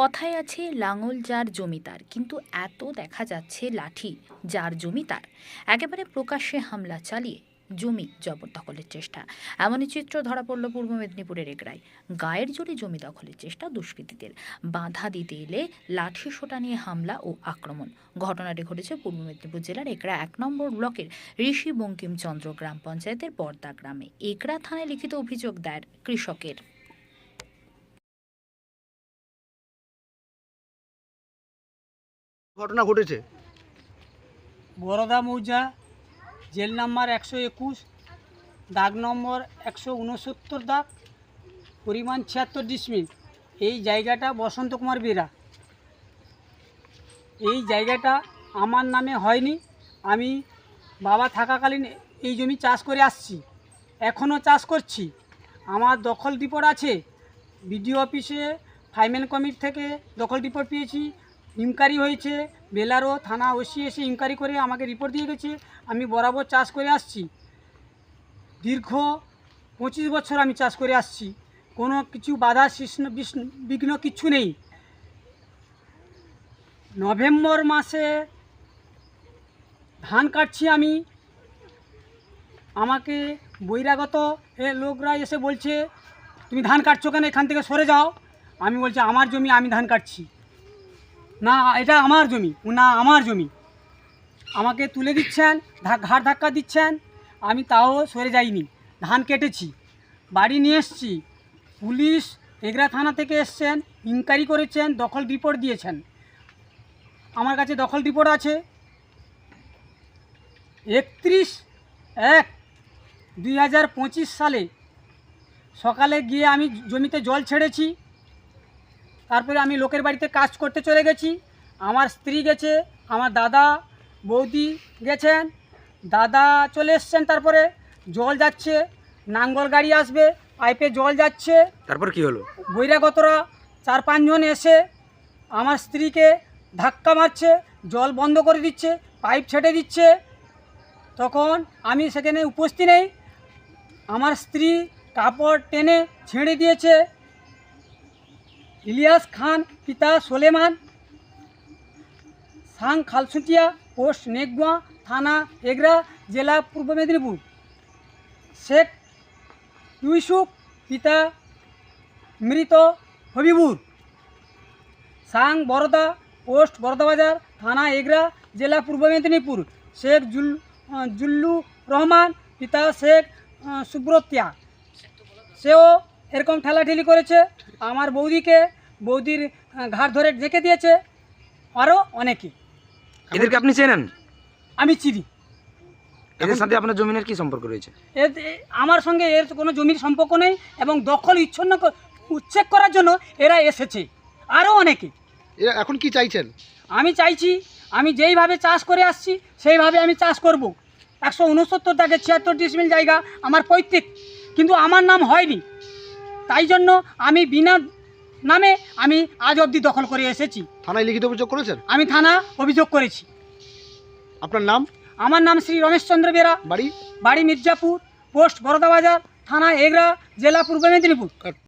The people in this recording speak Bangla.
কথায় আছে, লাঙল যার জমিদার কিন্তু এত দেখা যাচ্ছে লাঠি যার জমিদার একেবারে প্রকাশ্যে হামলা চালিয়ে জমি জবরদখলের চেষ্টা। এমনই চিত্র ধরা পড়ল পূর্ব মেদিনীপুরের এগরায় গায়ের জোরে জমি দখলের চেষ্টা দুষ্কৃতীদের। বাধা দিতে এলে লাঠি সোটা নিয়ে হামলা ও আক্রমণ। ঘটনাটি ঘটেছে পূর্ব মেদিনীপুর জেলার একরা এক নম্বর ব্লকের ঋষি বঙ্কিমচন্দ্র গ্রাম পঞ্চায়েতের পর্দা গ্রামে। একরা থানায় লিখিত অভিযোগ দায়ের কৃষকের। ঘটনা ঘটেছে? বরোদা মৌজা, জেল নাম্বার একশো একুশ, দাগ নম্বর একশো উনসত্তর দাগ, পরিমাণ ছিয়াত্তর ডিসমিল। এই জায়গাটা বসন্ত কুমার বেরা। এই জায়গাটা আমার নামে হয়নি। আমি বাবা থাকাকালীন এই জমি চাষ করে আসছি। এখনও চাষ করছি। আমার দখল রিপোর্ট আছে। বিডিও অফিসে ফাইমেন কমিটি থেকে দখল রিপোর্ট পেয়েছি। ইনকোয়ারি হয়েছে, বেলারও থানা ওসি এসে ইনকোয়ারি করে আমাকে রিপোর্ট দিয়ে গেছে, আমি বরাবর চাষ করে আসছি। দীর্ঘ পঁচিশ বছর আমি চাষ করে আসছি। কোনো কিছু বাধা বিঘ্ন কিচ্ছু নেই। নভেম্বর মাসে ধান কাটছি আমি। আমাকে বহিরাগত এ লোকরা এসে বলছে, তুমি ধান কাটছো কেন? এখান থেকে সরে যাও। আমি বলছি, আমার জমি আমি ধান কাটছি। না, এটা আমার জমি। না, আমার জমি। আমাকে তুলে দিচ্ছেন ঘাড় ধাক্কা দিচ্ছেন, আমি তাও সরে যাইনি। ধান কেটেছি, বাড়ি নিয়ে এসছি। পুলিশ এগরা থানা থেকে এসছেন, ইনকোয়ারি করেছেন, দখল রিপোর্ট দিয়েছেন। আমার কাছে দখল রিপোর্ট আছে। একত্রিশ এক দুই সালে সকালে গিয়ে আমি জমিতে জল ছেড়েছি। তারপরে আমি লোকের বাড়িতে কাজ করতে চলে গেছি। আমার স্ত্রী গেছে আমার দাদা বৌদি গেছেন। দাদা চলে এসছেন তারপরে জল যাচ্ছে নাঙ্গল গাড়ি আসবে পাইপে জল যাচ্ছে। তারপর কি হলো? বহিরাগতরা চার পাঁচজন এসে আমার স্ত্রীকে ধাক্কা মারছে জল বন্ধ করে দিচ্ছে পাইপ ছেটে দিচ্ছে। তখন আমি সেখানে উপস্থিত নেই। আমার স্ত্রী কাপড় টেনে ছেড়ে দিয়েছে। ইলিয়াস খান, পিতা সোলেমান, সাং খালসুটিয়া, পোস্ট নেগুয়া, থানা এগরা, জেলা পূর্ব মেদিনীপুর। শেখ ইউসুফ, পিতা মৃত হবিবুর। সাং বরদা, পোস্ট বরদাবাজার থানা এগরা, জেলা পূর্ব মেদিনীপুর। শেখ জুল জুল্লু রহমান, পিতা শেখ সুব্রতিয়া সেও এরকম ঠেলাঠেলি করেছে। আমার বৌদিকে বৌদির ঘাড় ধরে ঢেকে দিয়েছে আরও অনেকে। এদেরকে আপনি চেনেন? আমি চিনি। এদের সাথে আপনার জমিনের কি সম্পর্ক রয়েছে? এর আমার সঙ্গে এর কোনো জমির সম্পর্ক নেই এবং দখল ইচ্ছন্ন উচ্ছেদ করার জন্য এরা এসেছে আরও অনেকে। এরা এখন কি চাইছেন? আমি চাইছি আমি যেইভাবে চাষ করে আসছি সেইভাবে আমি চাষ করব। একশো উনসত্তর থেকে ছিয়াত্তর ডিসমিল জায়গা আমার পৈতৃক কিন্তু আমার নাম হয়নি। তাই জন্য আমি বিনা নামে আমি আজ অবধি দখল করে এসেছি। থানায় লিখিত অভিযোগ করেছেন? আমি থানা অভিযোগ করেছি। আপনার নাম? আমার নাম শ্রী রমেশচন্দ্র বেরা। বাড়ি? বাড়ি মির্জাপুর পোস্ট বরোদাবাজার থানা এগরা জেলা পূর্ব মেদিনীপুর।